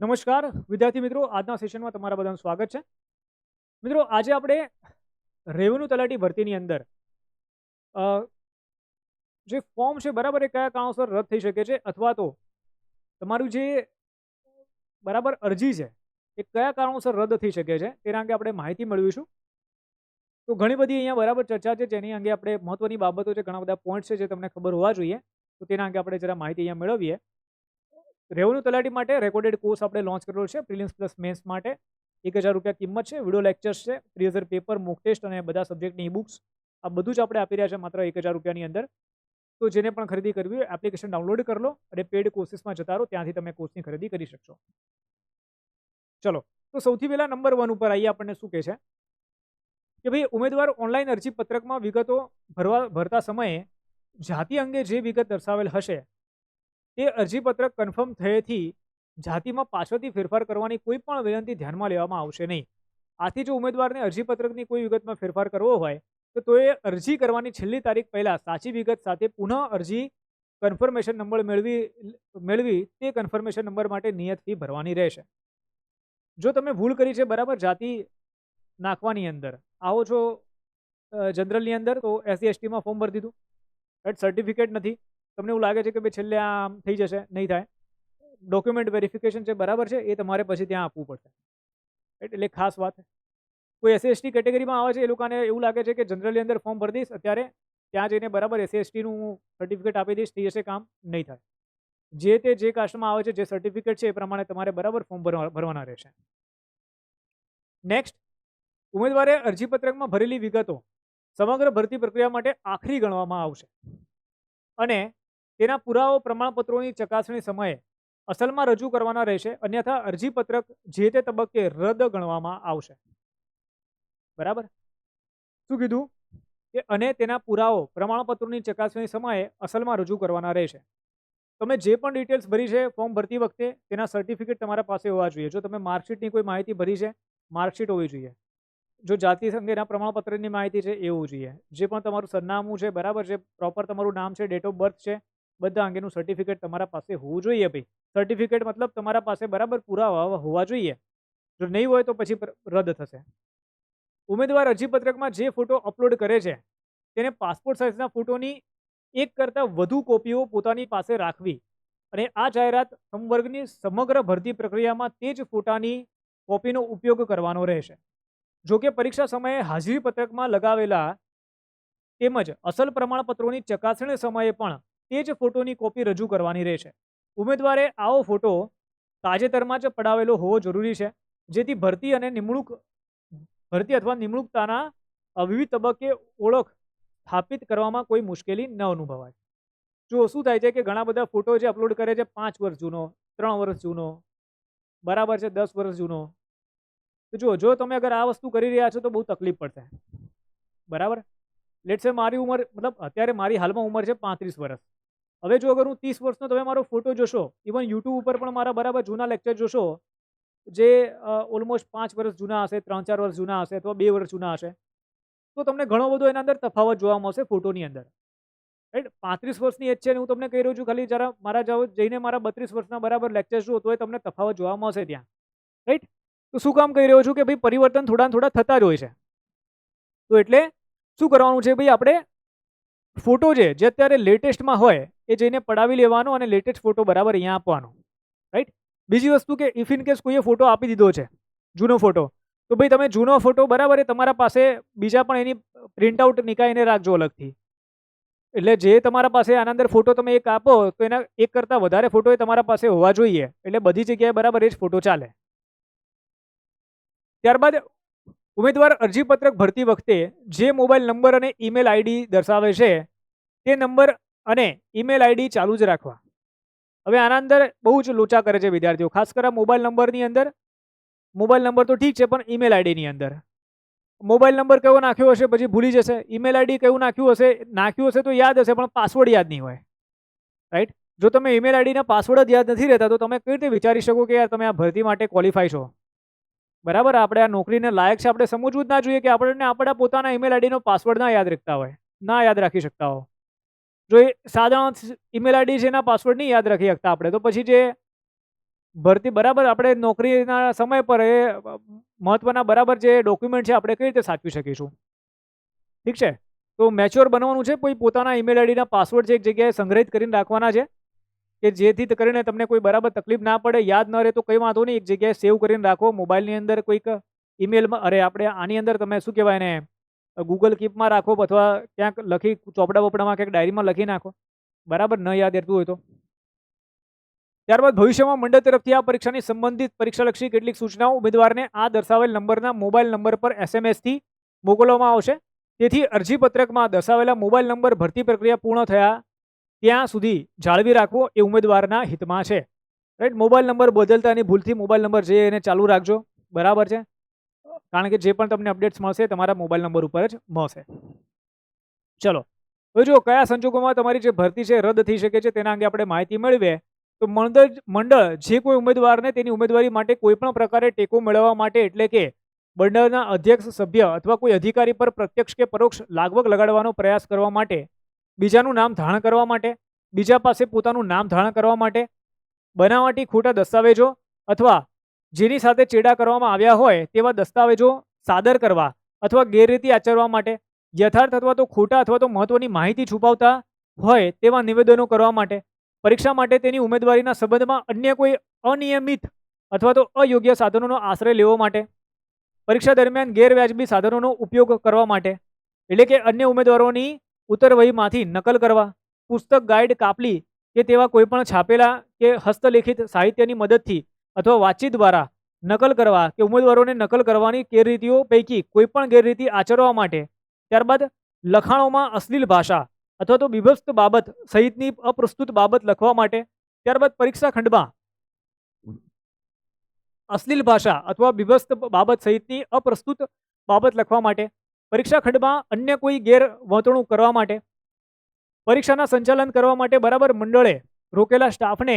નમસ્કાર, વિદ્યાર્થી મિત્રો, આજના સેશનમાં તમારા બધાનું સ્વાગત છે. મિત્રો, આજે આપણે રેવન્યુ તલાટી ભરતીની અંદર જે ફોર્મ છે, બરાબર એ કયા કારણોસર રદ થઈ શકે છે અથવા તો તમારું જે બરાબર અરજી છે, એ કયા કારણોસર રદ થઈ શકે છે, તેના અંગે આપણે માહિતી મેળવીશું. તો ઘણી બધી અહીંયા બરાબર ચર્ચા છે, જેની અંગે આપણે મહત્વની બાબતો છે, ઘણા બધા પોઈન્ટ છે, જે તમને ખબર હોવા જોઈએ. તો તેના અંગે આપણે જરા માહિતી અહીંયા મેળવીએ. રેવન્યુ તલાટી માટે રેકોર્ડેડ કોર્સ આપણે લોન્ચ કરેલો છે પ્રિલિમ્સ પ્લસ મેન્સ માટે. એક હજાર રૂપિયા કિંમત છે વીડિયો લેક્ચર્સ છે પ્રીવિયર પેપર મોક ટેસ્ટ અને બધા સબ્જેક્ટની બુક્સ આ બધું જ આપણે આપી રહ્યા છે માત્ર એક હજાર રૂપિયાની અંદર. તો જેને પણ ખરીદી કરવી હોય એપ્લિકેશન ડાઉનલોડ કરી લો અને પેડ કોર્સીસમાં જતા રહો, ત્યાંથી તમે કોર્સની ખરીદી કરી શકશો. ચલો, તો સૌથી પહેલાં નંબર વન ઉપર આવીએ આપણને શું કહે છે? કે ભાઈ, ઉમેદવાર ઓનલાઈન અરજી પત્રકમાં વિગતો ભરવા, ભરતા સમયે જાતિ અંગે જે વિગત દર્શાવેલ હશે તે અરજીપત્રક કન્ફર્મ થયેથી જાતિમાં પાછળથી ફેરફાર કરવાની કોઈ પણ વિનંતી ધ્યાનમાં લેવામાં આવશે નહીં. આથી જો ઉમેદવારને અરજીપત્રકની કોઈ વિગતમાં ફેરફાર કરવો હોય, તો એ અરજી કરવાની છેલ્લી તારીખ પહેલાં સાચી વિગત સાથે પુનઃ અરજી કન્ફર્મેશન નંબર મેળવી મેળવી તે કન્ફર્મેશન નંબર માટે નિયત ફી ભરવાની રહેશે. જો તમે ભૂલ કરી છે બરાબર જાતિ નાખવાની અંદર, આવો છો જનરલની અંદર તો એસસી એસટીમાં ફોર્મ ભરી દીધું. એટ સર્ટિફિકેટ નથી. તમને એવું લાગે છે કે ભાઈ છેલ્લે આમ થઈ જશે? નહીં થાય. ડોક્યુમેન્ટ વેરિફિકેશન છે બરાબર છે એ તમારે પછી ત્યાં આપવું પડશે. એટલે ખાસ વાત કોઈ એસસી એસટી કેટેગરીમાં આવે છે એ લોકોને એવું લાગે છે કે જનરલી અંદર ફોર્મ ભરી દઈશ, અત્યારે ત્યાં જઈને બરાબર એસસી એસટીનું સર્ટિફિકેટ આપી દઈશ, થઈ જશે કામ, નહીં થાય. જે તે જે કાસ્ટમાં આવે છે, જે સર્ટિફિકેટ છે એ પ્રમાણે તમારે બરાબર ફોર્મ ભરવા, ભરવાના રહેશે. નેક્સ્ટ ઉમેદવારે અરજીપત્રકમાં ભરેલી વિગતો સમગ્ર ભરતી પ્રક્રિયા માટે આખરી ગણવામાં આવશે. અને તેના પુરાવો પ્રમાણપત્રોની ચકાસણી સમયે અસલમાં રજૂ કરવાના રહેશે, અન્યથા અરજીપત્રક જે તે તબક્કે રદ ગણવામાં આવશે. બરાબર? શું કીધું? કે અને તેના પુરાવો પ્રમાણપત્રોની ચકાસણી સમયે અસલમાં રજૂ કરવાના રહેશે. તમે જે પણ ડિટેલ્સ ભરી છે, ફોર્મ ભરતી વખતે તેના સર્ટિફિકેટ તમારા પાસે હોવા જોઈએ. જો તમે માર્કશીટની કોઈ માહિતી ભરી છે, માર્કશીટ હોવી જોઈએ. જો જાતિ અંગેના પ્રમાણપત્રની માહિતી છે, એ હોવું જોઈએ. જે પણ તમારું સરનામું છે, બરાબર છે, પ્રોપર તમારું નામ છે, ડેટ ઓફ બર્થ છે બધા અંગેનું સર્ટિફિકેટ તમારા પાસે હોવું જોઈએ ભાઈ. સર્ટિફિકેટ મતલબ તમારા પાસે બરાબર પુરાવા હોવા જોઈએ. જો નહીં હોય તો પછી રદ થશે. ઉમેદવાર અરજીપત્રકમાં જે ફોટો અપલોડ કરે છે, તેને પાસપોર્ટ સાઇઝના ફોટોની એક કરતાં વધુ કોપીઓ પોતાની પાસે રાખવી અને આ જાહેરાત સંવર્ગની સમગ્ર ભરતી પ્રક્રિયામાં તે જ ફોટાની કોપીનો ઉપયોગ કરવાનો રહેશે. જોકે પરીક્ષા સમયે હાજરી પત્રકમાં લગાવેલા તેમજ અસલ પ્રમાણપત્રોની ચકાસણી સમયે પણ તે જ ફોટોની કોપી રજૂ કરવાની રહેશે. ઉમેદવારે આવો ફોટો તાજેતરમાં જ પડાવેલો હોવો જરૂરી છે, જેથી ભરતી અને નિમણૂક, ભરતી અથવા નિમણૂકતાના વિવિધ તબક્કે ઓળખ સ્થાપિત કરવામાં કોઈ મુશ્કેલી ન અનુભવાય. જો શું થાય છે કે ઘણા બધા ફોટો જે અપલોડ કરે છે, પાંચ વર્ષ જૂનો, ત્રણ વર્ષ જૂનો, બરાબર છે, દસ વર્ષ જૂનો, તો જો જો તમે અગર આ વસ્તુ કરી રહ્યા છો તો બહુ તકલીફ પડશે. બરાબર? લેટ સે મારી ઉંમર, મતલબ અત્યારે મારી હાલમાં ઉંમર છે પાંત્રીસ વર્ષ. હવે જો અગર હું ત્રીસ વર્ષનો તમે મારો ફોટો જોશો ઇવન યુટ્યુબ ઉપર પણ મારા બરાબર જૂના લેક્ચર જોશો, જે ઓલમોસ્ટ પાંચ વર્ષ જૂના હશે ત્રણ ચાર વર્ષ જૂના હશે અથવા બે વર્ષ જૂના હશે, તો તમને ઘણો બધો એના અંદર તફાવત જોવા મળશે ફોટોની અંદર. રાઈટ પાંત્રીસ વર્ષની એજ છે હું તમને કહી રહ્યો છું, ખાલી જરા મારા જાઓ જઈને મારા બત્રીસ વર્ષના બરાબર લેક્ચર જુઓ તો એ તમને તફાવત જોવા મળશે ત્યાં. રાઈટ તો શું કામ કહી રહ્યો છું કે ભાઈ પરિવર્તન થોડા થોડા થતા જ હોય છે. તો એટલે શું કરવાનું છે ભાઈ આપણે ફોટો જે અત્યારે લેટેસ્ટમાં હોય એ જઈને પડાવી લેવાનો અને લેટેસ્ટ ફોટો બરાબર અહીંયા આપવાનો. રાઈટ બીજી વસ્તુ કે ઇફ ઇન કેસ કોઈએ ફોટો આપી દીધો છે, જૂનો ફોટો તો ભાઈ તમે જૂનો ફોટો બરાબર એ તમારા પાસે બીજા પણ એની પ્રિન્ટઆઉટ નીકાળીને રાખજો અલગથી. એટલે જે તમારા પાસે આના અંદર ફોટો તમે એક આપો, તો એના એક કરતાં વધારે ફોટો એ તમારા પાસે હોવા જોઈએ. એટલે બધી જગ્યાએ બરાબર એ જ ફોટો ચાલે. ત્યારબાદ ઉમેદવાર અરજીપત્રક ભરતી વખતે જે મોબાઈલ નંબર અને ઈમેલ આઈડી દર્શાવે છે, તે નંબર અને ઈમેલ આઈડી ચાલુ જ રાખવા. હવે આના અંદર બહુ જ લોચા કરે છે વિદ્યાર્થીઓ. ખાસ કરી મોબાઈલ નંબરની અંદર. મોબાઈલ નંબર તો ઠીક છે, પણ ઈમેલ આઈડીની અંદર. મોબાઈલ નંબર કયો નાખ્યો હશે પછી ભૂલી જશે. ઈમેલ આઈડી કયું નાખ્યું હશે? નાખ્યું હશે તો યાદ હશે, પણ પાસવર્ડ યાદ નહીં હોય. રાઈટ જો તમે ઈમેલ આઈડીના પાસવર્ડ જ યાદ નથી રહેતા, તો તમે કઈ રીતે વિચારી શકો કે યાર તમે આ ભરતી માટે ક્વોલિફાય છો? બરાબર? આપણે આ નોકરીને લાયક છે, આપણે સમજવું જ ના જોઈએ કે આપણને આપણા પોતાના ઈમેલ આઈડીનો પાસવર્ડ ના યાદ રાખતા હોય. ના યાદ રાખી શકતા હો. જો એ સાધારણ ઈમેલ આઈડી છે એના પાસવર્ડ નહીં યાદ રાખી શકતા આપણે, તો પછી જે ભરતી બરાબર આપણે નોકરીના સમય પર એ મહત્વના બરાબર જે ડોક્યુમેન્ટ છે આપણે કઈ રીતે સાચવી શકીશું? ઠીક છે? તો મેચ્યોર બનવાનું છે, કોઈ પોતાના ઈમેલ આઈડીના પાસવર્ડ છે, એક જગ્યાએ સંગ્રહિત કરીને રાખવાના છે, કે જેથી કરીને તમને કોઈ બરાબર તકલીફ ના પડે, યાદ ન રહે તો કંઈ વાંધો નહીં, એક જગ્યાએ સેવ કરીને રાખો, મોબાઈલની અંદર કોઈક ઈમેલમાં અરે આપણે આની અંદર તમે શું કહેવાય ને ગૂગલ કીપમાં રાખો અથવા ક્યાંક લખી ચોપડા બોપડામાં ક્યાંક ડાયરીમાં લખી નાખો. બરાબર? ન યાદ રહેતું હોય તો. ત્યારબાદ ભવિષ્યમાં મંડળ તરફથી આ પરીક્ષાની સંબંધિત પરીક્ષાલક્ષી કેટલીક સૂચનાઓ ઉમેદવારને આ દર્શાવેલ નંબરના મોબાઈલ નંબર પર એસએમએસથી મોકલવામાં આવશે. તેથી અરજીપત્રકમાં દર્શાવેલા મોબાઈલ નંબર ભરતી પ્રક્રિયા પૂર્ણ થયા ત્યાં સુધી જાળવી રાખવો એ ઉમેદવારના હિતમાં છે. રાઈટ મોબાઈલ નંબર બદલતાની ભૂલથી મોબાઈલ નંબર જે એને ચાલુ રાખજો. બરાબર છે? કારણ કે જે પણ તમને અપડેટ્સ મળશે તમારા મોબાઈલ નંબર ઉપર જ મળશે. ચલો, હવે જો કયા સંજોગોમાં તમારી જે ભરતી છે રદ થઈ શકે છે તેના અંગે આપણે માહિતી મેળવીએ. તો મંડળ મંડળ જે કોઈ ઉમેદવારને તેની ઉમેદવારી માટે કોઈ પણ પ્રકારે ટેકો મેળવવા માટે એટલે કે મંડળના અધ્યક્ષ, સભ્ય અથવા કોઈ અધિકારી પર પ્રત્યક્ષ કે પરોક્ષ લાગવગ લગાડવાનો પ્રયાસ કરવા માટે, બીજાનું નામ ધારણ કરવા માટે, બીજા પાસે પોતાનું નામ ધારણ કરવા માટે, બનાવટી ખોટા દસ્તાવેજો અથવા જેની સાથે ચેડા કરવામાં આવ્યા હોય તેવા દસ્તાવેજો સાદર કરવા અથવા ગેરરીતિ આચરવા માટે, યથાર્થ અથવા તો ખોટા અથવા તો મહત્વની માહિતી છુપાવતા હોય તેવા નિવેદનો કરવા માટે, પરીક્ષા માટે તેની ઉમેદવારીના સંબંધમાં અન્ય કોઈ અનિયમિત અથવા તો અયોગ્ય સાધનોનો આશ્રય લેવો માટે, પરીક્ષા દરમિયાન ગેરવ્યાજબી સાધનોનો ઉપયોગ કરવા માટે, એટલે કે અન્ય ઉમેદવારોની ઉત્તરવહીમાંથી નકલ કરવા, પુસ્તક, ગાઈડ, કાપલી કે તેવા કોઈપણ છાપેલા કે હસ્તલેખિત સાહિત્યની મદદથી અથવા વાતચીત દ્વારા નકલ કરવા કે ઉમેદવારોને નકલ કરવાની ગેરરીતિઓ પૈકી કોઈપણ ગેરરીતિ આચરવા માટે, ત્યારબાદ લખાણોમાં અશ્લીલ ભાષા અથવા તો બીભત્સ બાબત સહિતની અપ્રસ્તુત બાબત લખવા માટે, ત્યારબાદ પરીક્ષા ખંડમાં અશ્લીલ ભાષા અથવા બીભત્સ બાબત સહિતની અપ્રસ્તુત બાબત લખવા માટે, પરીક્ષા ખંડમાં અન્ય કોઈ ગેરવર્તણૂક કરવા માટે, પરીક્ષાના સંચાલન કરવા માટે બરાબર મંડળે રોકેલા સ્ટાફને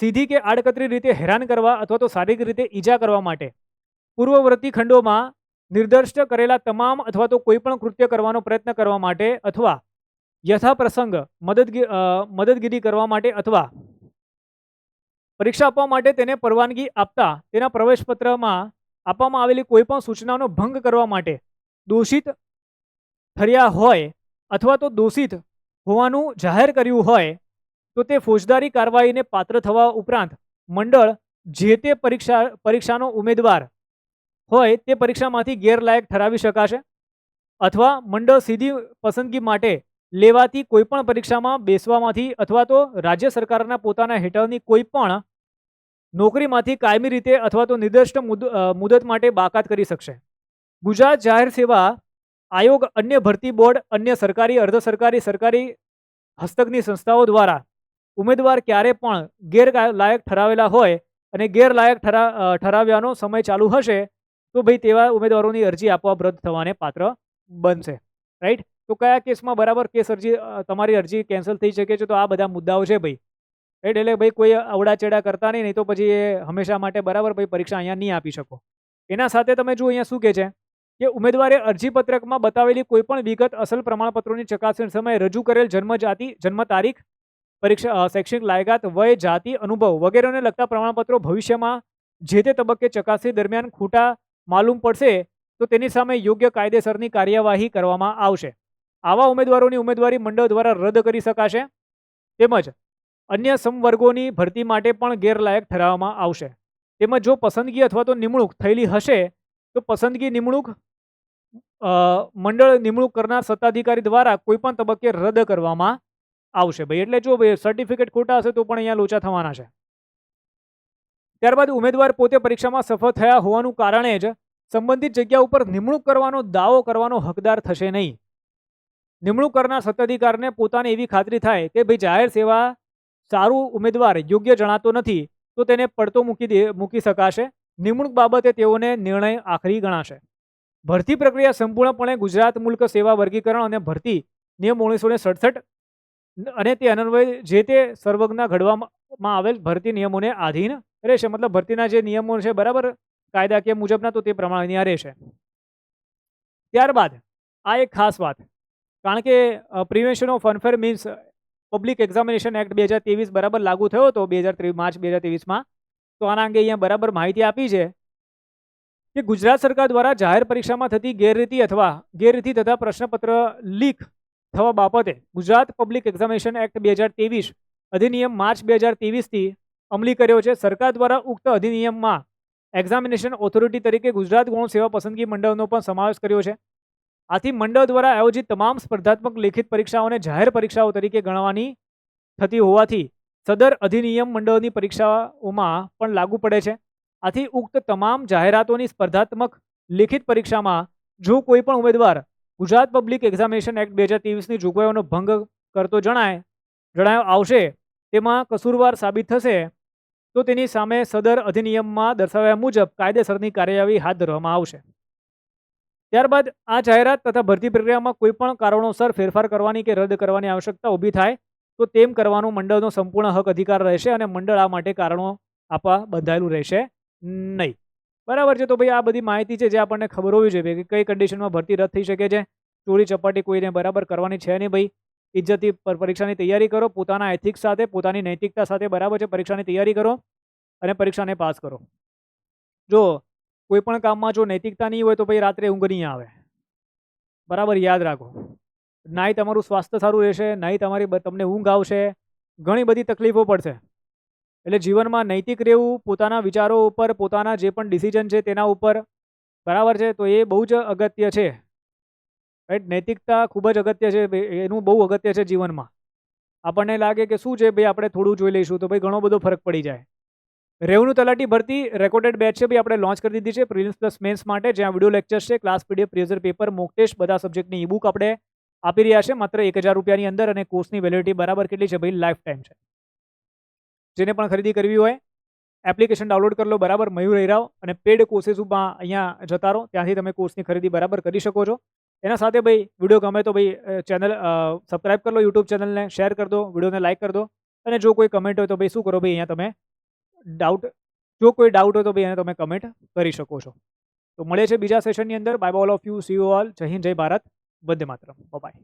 સીધી કે આડકતરી રીતે હેરાન કરવા અથવા તો શારીરિક રીતે ઈજા કરવા માટે. પૂર્વવર્તી ખંડોમાં નિર્દિષ્ટ કરેલા તમામ અથવા તો કોઈ પણ કૃત્ય કરવાનો પ્રયત્ન કરવા માટે અથવા યથાપ્રસંગ મદદગી મદદગીરી કરવા માટે અથવા પરીક્ષા આપવા માટે તેને પરવાનગી આપતા તેના પ્રવેશપત્રમાં આપવામાં આવેલી કોઈ પણ સૂચનાનો ભંગ કરવા માટે દોષિત ઠર્યા હોય અથવા તો દોષિત હોવાનું જાહેર કર્યું હોય તો તે ફોજદારી કાર્યવાહીને પાત્ર થવા ઉપરાંત મંડળ જે તે પરીક્ષા, પરીક્ષાનો ઉમેદવાર હોય તે પરીક્ષામાંથી ગેરલાયક ઠરાવી શકાશે અથવા મંડળ સીધી પસંદગી માટે લેવાતી કોઈપણ પરીક્ષામાં બેસવામાંથી અથવા તો રાજ્ય સરકારના પોતાના હેઠળની કોઈપણ નોકરીમાંથી કાયમી રીતે અથવા તો નિર્દિષ્ટ મુદ- મુદત માટે બાકાત કરી શકશે. ગુજરાત જાહેર સેવા આયોગ અન્ય ભરતી બોર્ડ, અન્ય સરકારી, અર્ધ સરકારી સરકારી હસ્તકની સંસ્થાઓ દ્વારા ઉમેદવાર ક્યારે પણ ગેરલાયક ઠરાવેલા હોય અને ગેરલાયક ઠરા ઠરાવ્યાનો સમય ચાલુ હશે, તો ભાઈ તેવા ઉમેદવારોની અરજી આપવા રદ થવાને પાત્ર બનશે. રાઈટ? તો કયા કેસમાં બરાબર કેસ અરજી તમારી અરજી કેન્સલ થઈ શકે છે, તો આ બધા મુદ્દાઓ છે ભાઈ. રાઈટ? એટલે ભાઈ કોઈ અવડાચેડા કરતા નહીં નહીં તો પછી એ હંમેશા માટે બરાબર ભાઈ પરીક્ષા અહીંયા નહીં આપી શકો. એના સાથે તમે જો અહીંયા શું કહે છે, કે ઉમેદવારે અરજીપત્રકમાં બતાવેલી કોઈપણ વિગત અસલ પ્રમાણપત્રોની ચકાસણી સમયે રજૂ કરેલ જન્મ જાતિ જન્મ તારીખ પરીક્ષા શૈક્ષણિક લાયકાત, વય, જાતિ, અનુભવ વગેરેને લગતા પ્રમાણપત્રો ભવિષ્યમાં જે તે તબક્કે ચકાસણી દરમિયાન ખોટા માલુમ પડશે, તો તેની સામે યોગ્ય કાયદેસરની કાર્યવાહી કરવામાં આવશે. આવા ઉમેદવારોની ઉમેદવારી મંડળ દ્વારા રદ કરી શકાશે. તેમજ અન્ય સમવર્ગોની ભરતી માટે પણ ગેરલાયક ઠરાવવામાં આવશે. તેમજ જો પસંદગી અથવા તો નિમણૂક થયેલી હશે, તો પસંદગી નિમણૂક મંડળ નિમણૂક કરનાર સત્તાધિકારી દ્વારા કોઈપણ તબક્કે રદ કરવામાં આવશે. ભાઈ, એટલે જો ભાઈ સર્ટિફિકેટ ખોટા હશે તો પણ અહીંયા લોચા થવાના છે. ત્યારબાદ ઉમેદવાર પોતે પરીક્ષામાં સફળ થયા હોવાનું કારણે જ સંબંધિત જગ્યા ઉપર નિમણૂક કરવાનો દાવો કરવાનો હકદાર થશે નહીં. નિમણૂક કરનાર સત્તાધિકારને પોતાને એવી ખાતરી થાય કે ભાઈ, જાહેર સેવા સારું ઉમેદવાર યોગ્ય જણાતો નથી, તો તેને પડતો મૂકી દે, મૂકી શકાશે. નિમણૂક બાબતે તેઓને નિર્ણય આખરી ગણાશે. ભરતી પ્રક્રિયા સંપૂર્ણપણે ગુજરાત મુલ્ક સેવા વર્ગીકરણ અને ભરતી નિયમ ઓગણીસો સડસઠ અને તે અનન્વય જે તે સર્વજ્ઞા ઘડવામાં આવેલ ભરતી નિયમોને આધીન રહેશે. મતલબ ભરતીના જે નિયમો છે, બરાબર? કાયદાકીય મુજબના, તો તે પ્રમાણે રહેશે. ત્યારબાદ, આ એક ખાસ વાત. કારણ કે prevention of unfair means public examination act બે હજાર ત્રેવીસ બરાબર લાગુ થયો હતો, બે હજાર માર્ચ બે હજાર ત્રેવીસમાં. તો આના અંગે અહીંયા બરાબર માહિતી આપી છે કે ગુજરાત સરકાર દ્વારા જાહેર પરીક્ષામાં થતી ગેરરીતિ અથવા ગેરરીતિ તથા પ્રશ્નપત્ર લીક થવા બાબતે ગુજરાત પબ્લિક એક્ઝામિનેશન એક્ટ બે હજાર ત્રેવીસ અધિનિયમ માર્ચ બે હજાર ત્રેવીસથી અમલી કર્યો છે. સરકાર દ્વારા ઉક્ત અધિનિયમમાં એક્ઝામિનેશન ઓથોરિટી તરીકે ગુજરાત ગૌણ સેવા પસંદગી મંડળનો પણ સમાવેશ કર્યો છે. આથી મંડળ દ્વારા આયોજિત તમામ સ્પર્ધાત્મક લેખિત પરીક્ષાઓને જાહેર પરીક્ષાઓ તરીકે ગણવાની થતી હોવાથી સદર અધિનિયમ મંડળની પરીક્ષાઓમાં પણ લાગુ પડે છે. આથી ઉક્ત તમામ જાહેરાતોની સ્પર્ધાત્મક લેખિત પરીક્ષામાં જો કોઈ પણ ઉમેદવાર ગુજરાત પબ્લિક એક્ઝામિનેશન એક્ટ બે હજાર ત્રેવીસની જોગવાઈઓનો ભંગ કરતો જણાય, જણાયો, આવશે, તેમાં કસૂરવાર સાબિત થશે, તો તેની સામે સદર અધિનિયમમાં દર્શાવ્યા મુજબ કાયદેસરની કાર્યવાહી હાથ ધરવામાં આવશે. ત્યારબાદ આ જાહેરાત તથા ભરતી પ્રક્રિયામાં કોઈપણ કારણોસર ફેરફાર કરવાની કે રદ કરવાની આવશ્યકતા ઊભી થાય, તો તેમ કરવાનો મંડળનો સંપૂર્ણ હક અધિકાર રહેશે અને મંડળ આ માટે કારણો આપવા બંધાયેલું રહેશે નહીં. બરાબર છે, તો ભાઈ આ બધી માહિતી છે જે આપણને ખબર હોવી જોઈએ કે કઈ કન્ડિશનમાં ભરતી રદ થઈ શકે છે. ચોરી ચપાટી કોઈને બરાબર કરવાની છે નહીં ભાઈ. ઇજ્જતથી પર- પરીક્ષાની તૈયારી કરો, પોતાના એથિક્સ સાથે, પોતાની નૈતિકતા સાથે બરાબર છે, પરીક્ષાની તૈયારી કરો અને પરીક્ષાને પાસ કરો. જો કોઈ પણ કામમાં જો નૈતિકતા નહીં હોય તો ભાઈ રાત્રે ઊંઘ નહીં આવે. બરાબર યાદ રાખો. નાય તમારું સ્વાસ્થ્ય સારું રહેશે નાય તમારી તમને ઊંઘ આવશે, ઘણી બધી તકલીફો પડશે. એટલે જીવનમાં નૈતિક રહેવું, પોતાના વિચારો ઉપર, પોતાના જે પણ ડિસિઝન છે તેના ઉપર, બરાબર છે? તો એ બહુ જ અગત્ય છે. રાઈટ નૈતિકતા ખૂબ જ અગત્ય છે એનું બહુ અગત્ય છે જીવનમાં. આપણને લાગે કે શું છે, ભાઈ, આપણે થોડું જોઈ લઈશું, તો ભાઈ, ઘણો બધો ફરક પડી જાય. રેવન્યુ તલાટી ભરતી રેકોર્ડેડ બેચ છે, ભાઈ, આપણે લોન્ચ કરી દીધી છે પ્રિલિમ્સ પ્લસ મેન્સ માટે, જ્યાં વીડિયો લેક્ચર્સ છે ક્લાસ પીડીએફ પ્રિઝર પેપર મોક બધા સબ્જેક્ટની ઈ બુક આપણે આપી રહ્યા છે, માત્ર એક હજાર રૂપિયાની અંદર અને કોર્સની વેલિડિટી બરાબર કેટલી છે, ભાઈ લાઈફ ટાઈમ છે. જેને પણ ખરીદી કરવી હોય એપ્લિકેશન ડાઉનલોડ કરી લો, બરાબર? મયુર હિરાવ અને પેડ કોર્સીસમાં અહીંયા જતા રહો. ત્યાંથી તમે કોર્સની ખરીદી બરાબર કરી શકો છો. એના સાથે ભાઈ વીડિયો ગમે તો ભાઈ ચેનલ સબસ્ક્રાઈબ કરી લો યુટ્યુબ ચેનલને શેર કરી દો વિડીયોને લાઇક કરી દો. અને જો કોઈ કમેન્ટ હોય તો ભાઈ, શું કરો ભાઈ, અહીંયા તમે ડાઉટ જો કોઈ ડાઉટ હોય તો ભાઈ એને તમે કમેન્ટ કરી શકો છો. તો મળે છે બીજા સેશનની અંદર. Bye all of you see you all Jai Hind, Jai Bharat. વંદે માત્ર બાય